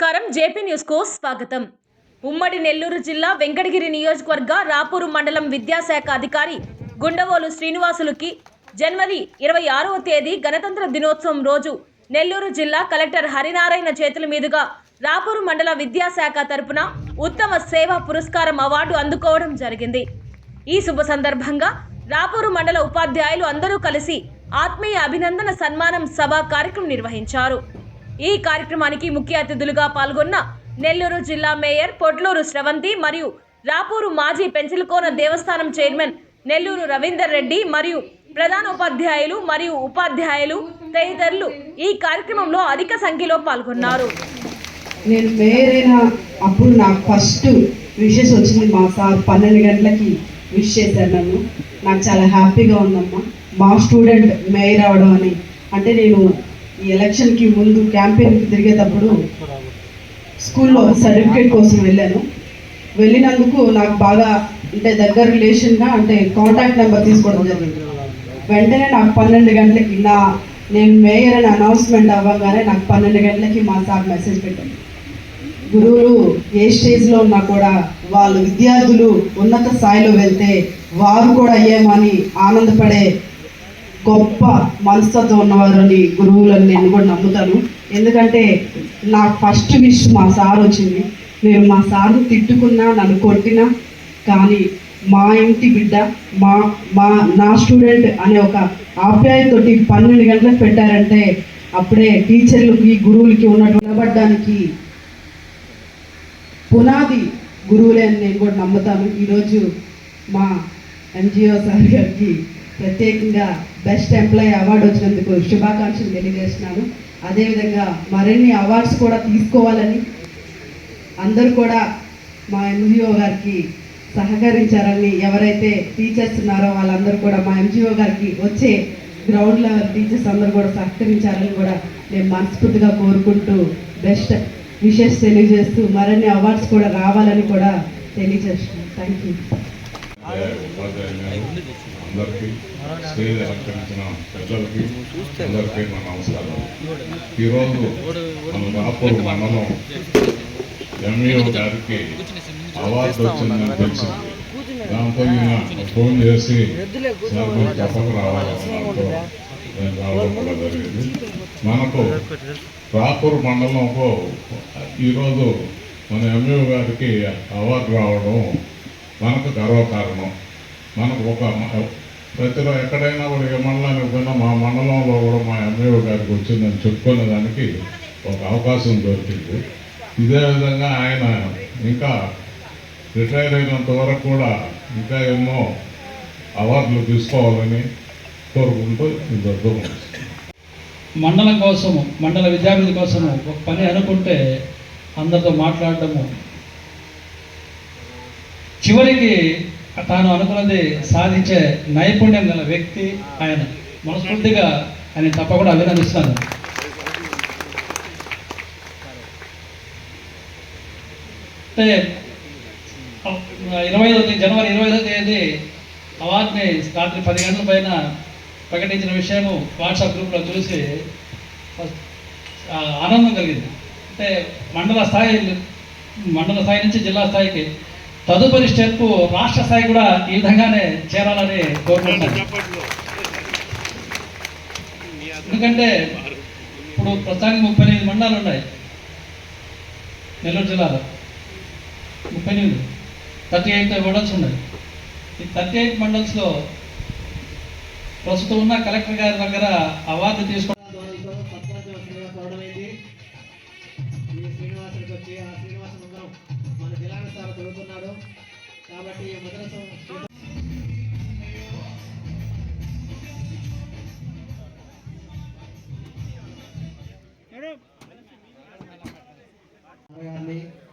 నమస్కారం. జేపీ న్యూస్కు స్వాగతం. ఉమ్మడి నెల్లూరు జిల్లా వెంకటగిరి నియోజకవర్గ రాపూరు మండలం విద్యాశాఖ అధికారి గుండవోలు శ్రీనివాసులుకి జనవరి ఇరవై ఆరవ తేదీ గణతంత్ర దినోత్సవం రోజు నెల్లూరు జిల్లా కలెక్టర్ హరినారాయణ చేతుల మీదుగా రాపూరు మండల విద్యాశాఖ తరపున ఉత్తమ సేవా పురస్కారం అవార్డు అందుకోవడం జరిగింది. ఈ శుభ సందర్భంగా రాపూరు మండల ఉపాధ్యాయులు అందరూ కలిసి ఆత్మీయ అభినందన సన్మానం సభ కార్యక్రమం నిర్వహించారు. ఈ కార్యక్రమానికి ముఖ్య అతిథులుగా పాల్గొన్న నెల్లూరు జిల్లా మేయర్ పొట్లూరు శ్రవంతి మరియు రాపూరు మాజీ పెంచలకోన దేవస్థానం చైర్మన్ నెల్లూరు రవీందర్ రెడ్డి మరియు ప్రధాన ఉపాధ్యాయులు మరియు ఉపాధ్యాయులు తదితరులు ఈ కార్యక్రమంలో అధిక సంఖ్యలో పాల్గొన్నారు. నేను మేయర్ అయిన అప్పుడు నాకు ఫస్ట్ విషెస్ వచ్చింది మా సార్ పన్నెండు గంటలకి విష్ చేశారు నన్ను. నాకు చాలా హ్యాపీగా ఉందమ్మా. మా స్టూడెంట్ మేయర్ అవడం అని. అంటే నేను ఈ ఎలక్షన్కి ముందు క్యాంపెయిన్కి తిరిగేటప్పుడు స్కూల్లో సర్టిఫికేట్ కోసం వెళ్ళాను. వెళ్ళినందుకు నాకు బాగా అంటే దగ్గర రిలేషన్గా అంటే కాంటాక్ట్ నెంబర్ తీసుకోవడం జరిగింది. వెంటనే నాకు పన్నెండు గంటలకి నా నేను మేయర్ అని అనౌన్స్మెంట్ అవ్వగానే నాకు పన్నెండు గంటలకి మా సార్ మెసేజ్ పెట్టాను గురువులు ఏ స్టేజ్లో ఉన్నా కూడా వాళ్ళు విద్యార్థులు ఉన్నత స్థాయిలో వెళ్తే వారు కూడా అయ్యామని ఆనందపడే గొప్ప మనస్తత్వం ఉన్నవారు అని గురువులని నేను కూడా నమ్ముతాను ఎందుకంటే నా ఫస్ట్ విష్ మా సార్ వచ్చింది. నేను మా సార్ని తిట్టుకున్నా నన్ను కొట్టినా కానీ మా ఇంటి బిడ్డ మా మా నా స్టూడెంట్ అనే ఒక ఆప్యాయతోటి పన్నెండు గంటలకు పెట్టారంటే అప్పుడే టీచర్లకి గురువులకి ఉన్నట్టు నిలబడ్డానికి పునాది గురువులే అని నేను కూడా నమ్ముతాను. ఈరోజు మా ఎన్జిఓ సార్ గారికి ప్రత్యేకంగా బెస్ట్ ఎంప్లాయీ అవార్డు వచ్చినందుకు శుభాకాంక్షలు తెలియజేస్తున్నాను. అదేవిధంగా మరిన్ని అవార్డ్స్ కూడా తీసుకోవాలని అందరూ కూడా మా ఎన్జిఓ గారికి సహకరించారని ఎవరైతే టీచర్స్ ఉన్నారో వాళ్ళందరూ కూడా మా ఎంజిఓ గారికి వచ్చే గ్రౌండ్ లెవెల్ టీచర్స్ అందరూ కూడా సహకరించారని కూడా నేను మనస్ఫూర్తిగా కోరుకుంటూ బెస్ట్ విషెస్ తెలియజేస్తూ మరిన్ని అవార్డ్స్ కూడా రావాలని కూడా తెలియజేస్తున్నాను. థ్యాంక్ యూ అందరికీ స్టేజ్ అలంకరించిన పెద్దలకి అందరికీ నా నమస్కారం ఈరోజు మన రాపూర్ మండలం ఎంఈఓ గారికి అవార్డు వచ్చిందని తెలిసింది. దాంతో ఈయన ఫోన్ చేసి సార్ మీరు తప్పక రావాలన్నాతో జరిగింది. మనకు రాపూర్ మండలంలో ఈరోజు మన ఎంఈఓ గారికి అవార్డు రావడం మనకు గర్వకారణం. మనకు ఒక ప్రతిలో ఎక్కడైనా కూడా ఏ మండలానికి పోయినా మా మండలంలో కూడా మా ఎంఏఓ గారికి వచ్చిందని చెప్పుకునే దానికి ఒక అవకాశం దొరికింది. ఇదే విధంగా ఆయన ఇంకా రిటైర్ అయినంత వరకు కూడా ఇంకా ఎన్నో అవార్డులు తీసుకోవాలని కోరుకుంటూ ఈ మండలం కోసము మండల విద్యార్థుల కోసము ఒక పని అనుకుంటే అందరితో మాట్లాడటము. చివరికి తాను అనుకున్నది సాధించే నైపుణ్యం గల వ్యక్తి ఆయన. మనస్ఫూర్తిగా ఆయన తప్పకుండా అభినందిస్తాను. అంటే ఇరవై ఐదు జనవరి ఇరవై ఐదో తేదీ అవార్డుని రాత్రి పది గంటల పైన ప్రకటించిన విషయము వాట్సాప్ గ్రూప్లో చూసి ఆనందం కలిగింది. అంటే మండల స్థాయి మండల స్థాయి నుంచి జిల్లా స్థాయికి తదుపరి స్టెప్ రాష్ట్ర స్థాయి కూడా ఈ విధంగానే చేరాలని కోరుకుంటున్నాను. ఎందుకంటే ఇప్పుడు ప్రస్తుతానికి ముప్పై ఎనిమిది మండలాలు ఉన్నాయి. నెల్లూరు జిల్లాలో ముప్పై ఎనిమిది థర్టీ ఎయిట్ మండల్స్ ఉన్నాయి. ఈ థర్టీ ఎయిట్ మండల్స్లో ప్రస్తుతం ఉన్న కలెక్టర్ గారి దగ్గర అవార్డు తీసుకోవడం జిల్లాను చదువుతున్నాడు. కాబట్టి ఈ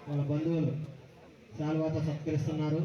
వాళ్ళ బంధువులు శాల్వాత సత్కరిస్తున్నారు.